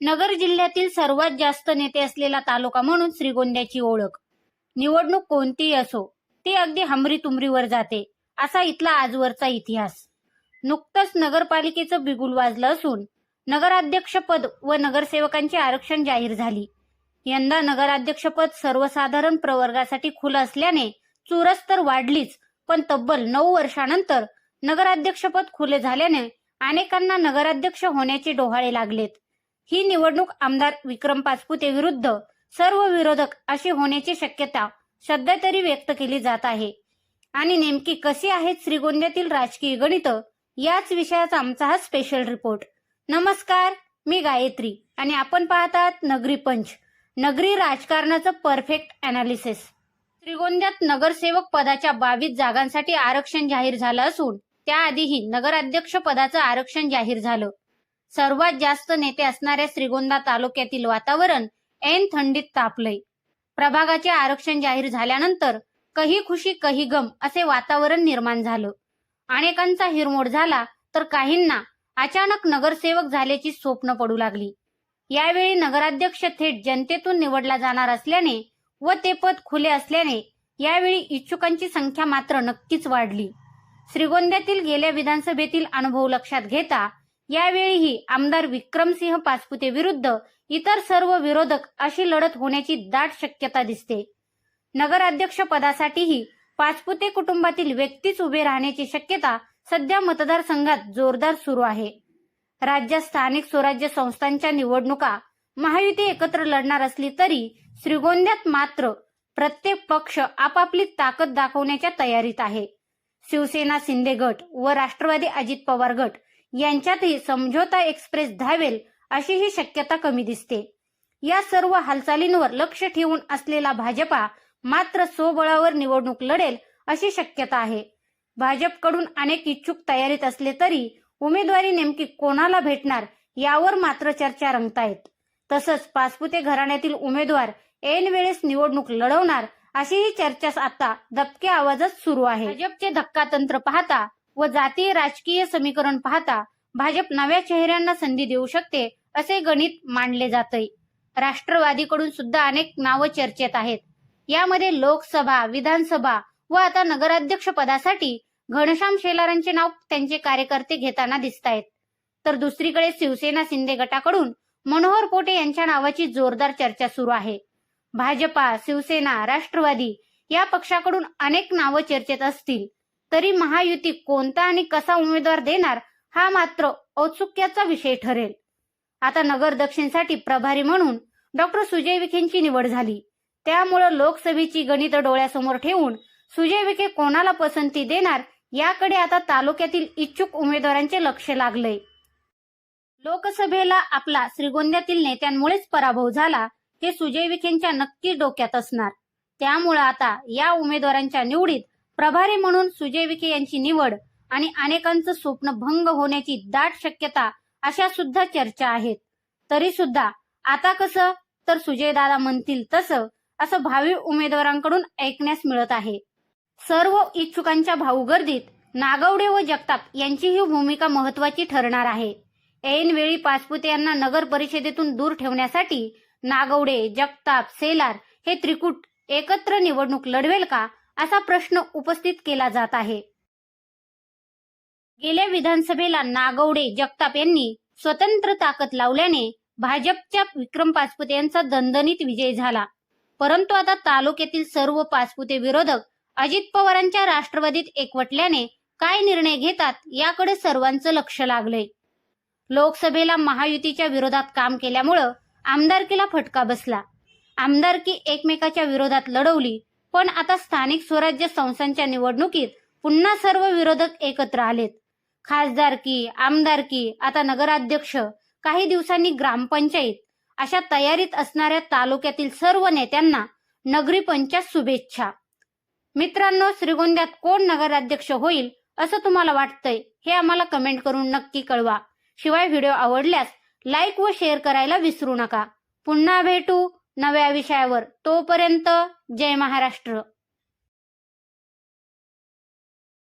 नगर जिल्ह्यातील सर्वात जास्त नेते असलेला तालुका म्हणून श्रीगोंद्याची ओळख. निवडणूक कोणतीही असो ती अगदी हमरी तुमरीवर जाते असा इथला आजवरचा इतिहास. नुकतंच नगरपालिकेचं बिगुल वाजलं असून नगराध्यक्षपद व नगरसेवकांची आरक्षण जाहीर झाली. यंदा नगराध्यक्षपद सर्वसाधारण प्रवर्गासाठी खुलं असल्याने चुरस तर वाढलीच पण तब्बल नऊ वर्षानंतर नगराध्यक्षपद खुले झाल्याने अनेकांना नगराध्यक्ष होण्याचे डोहाळे लागलेत. ही निवडणूक आमदार विक्रम पाचपुते विरुद्ध सर्व विरोधक अशी होण्याची शक्यता सध्या तरी व्यक्त केली जात आहे. आणि नेमकी कशी आहेत श्रीगोंद्यातील राजकीय गणित याच विषयाचा आमचा हा स्पेशल रिपोर्ट नमस्कार मी गायत्री आणि आपण पाहतात नगरी पंच. नगरी राजकारणाचं परफेक्ट अनालिसिस श्रीगोंद्यात नगरसेवक पदाच्या बावीस जागांसाठी आरक्षण जाहीर झालं असून त्याआधीही नगराध्यक्ष पदाचं आरक्षण जाहीर झालं. सर्वात जास्त नेते असणाऱ्या श्रीगोंदा तालुक्यातील वातावरण ऐन थंडीत तापलंय. प्रभागाचे आरक्षण जाहीर झाल्यानंतर कही खुशी कही गम असे वातावरण निर्माण झालं. अनेकांचा हिरमोड झाला तर काहींना अचानक नगरसेवक झाल्याची स्वप्न पडू लागली. यावेळी नगराध्यक्ष थेट जनतेतून निवडला जाणार असल्याने व ते पद खुले असल्याने यावेळी इच्छुकांची संख्या मात्र नक्कीच वाढली. श्रीगोंद्यातील गेल्या विधानसभेतील अनुभव लक्षात घेता यावेळीही आमदार विक्रमसिंह पाचपुते विरुद्ध इतर सर्व विरोधक अशी लढत होण्याची दाट शक्यता दिसते. नगराध्यक्ष पदासाठीही पाचपुते कुटुंबातील व्यक्तीच उभे राहण्याची शक्यता सध्या मतदारसंघात जोरदार सुरू आहे. राज्यात स्थानिक स्वराज्य संस्थांच्या निवडणुका महायुती एकत्र लढणार असली तरी श्रीगोंद्यात मात्र प्रत्येक पक्ष आपापली ताकद दाखवण्याच्या तयारीत आहे. शिवसेना शिंदे गट व राष्ट्रवादी अजित पवार गट यांच्यातही समझोता एक्सप्रेस धावेल अशी ही शक्यता कमी दिसते. या सर्व हालचालींवर लक्ष ठेवून असलेला भाजपा मात्र स्वबळावर निवडणूक लढेल अशी शक्यता आहे. भाजपकडून अनेक इच्छुक तयारीत असले तरी उमेदवारी नेमकी कोणाला भेटणार यावर मात्र चर्चा रंगतायत. तसंच पासपुते घराण्यातील उमेदवार ऐन वेळेस निवडणूक लढवणार अशीही चर्चा आता दबक्या आवाजात सुरू आहे. भाजपचे धक्कातंत्र पाहता व जातीय राजकीय समीकरण पाहता भाजप नव्या चेहऱ्यांना संधी देऊ शकते असे गणित मांडले जाते राष्ट्रवादीकडून सुद्धा अनेक नावं चर्चेत आहेत. यामध्ये लोकसभा विधानसभा व आता नगराध्यक्ष पदासाठी घनश्याम शेलारांचे नाव त्यांचे कार्यकर्ते घेताना दिसत आहेत तर दुसरीकडे शिवसेना शिंदे गटाकडून मनोहर पोटे यांच्या नावाची जोरदार चर्चा सुरू आहे. भाजपा शिवसेना राष्ट्रवादी या पक्षाकडून अनेक नावं चर्चेत असतील. तरी महायुती कोणता आणि कसा उमेदवार देणार हा मात्र औत्सुक्याचा विषय ठरेल. आता नगर दक्षिणसाठी प्रभारी म्हणून डॉक्टर सुजय विखेंची निवड झाली. त्यामुळं लोकसभेची गणित डोळ्यासमोर ठेवून सुजय विखे कोणाला पसंती देणार याकडे आता तालुक्यातील इच्छुक उमेदवारांचे लक्ष लागलंय. लोकसभेला आपला श्रीगोंद्यातील नेत्यांमुळेच पराभव झाला हे सुजय विखेंच्या नक्की डोक्यात असणार. त्यामुळं आता या उमेदवारांच्या निवडीत प्रभारी म्हणून सुजय विखे यांची निवड आणि अनेकांचं स्वप्न भंग होण्याची दाट शक्यता अशा सुद्धा चर्चा आहेत. तरी सुद्धा आता कसं? तर सुजय दादा म्हणतील तसं असं भावी उमेदवारांकडून ऐकण्यास मिळत आहे. सर्व इच्छुकांच्या भाऊगर्दीत नागवडे व जगताप यांची ही भूमिका महत्वाची ठरणार आहे. ऐन वेळी पाचपुते यांना नगर परिषदेतून दूर ठेवण्यासाठी नागवडे जगताप सेलार हे त्रिकूट एकत्र निवडणूक लढवेल का? असा प्रश्न उपस्थित केला जात आहे. गेल्या विधानसभेला नागवडे जगताप यांनी स्वतंत्र ताकद लावल्याने भाजपच्या विक्रम पाचपुते यांचा दणदणीत विजय झाला. परंतु आता तालुक्यातील सर्व पाचपुते विरोधक अजित पवारांच्या राष्ट्रवादीत एकवटल्याने काय निर्णय घेतात याकडे सर्वांचं लक्ष लागलंय. लोकसभेला महायुतीच्या विरोधात काम केल्यामुळं आमदारकीला फटका बसला. आमदारकी एकमेकाच्या विरोधात लढवली. पण आता स्थानिक स्वराज्य संस्थांच्या निवडणुकीत पुन्हा सर्व विरोधक एकत्र आलेत. खासदारकी आमदारकी आता नगराध्यक्ष काही दिवसांनी ग्रामपंचायत अशा तयारीत असणाऱ्या तालुक्यातील सर्व नेत्यांना नगरी पंचायत शुभेच्छा. मित्रांनो श्रीगोंद्यात कोण नगराध्यक्ष होईल असं तुम्हाला वाटतंय हे आम्हाला कमेंट करून नक्की कळवा. शिवाय व्हिडिओ आवडल्यास लाईक व शेअर करायला विसरू नका. पुन्हा भेटू. नव्या विषयावर. तोपर्यंत जय महाराष्ट्र.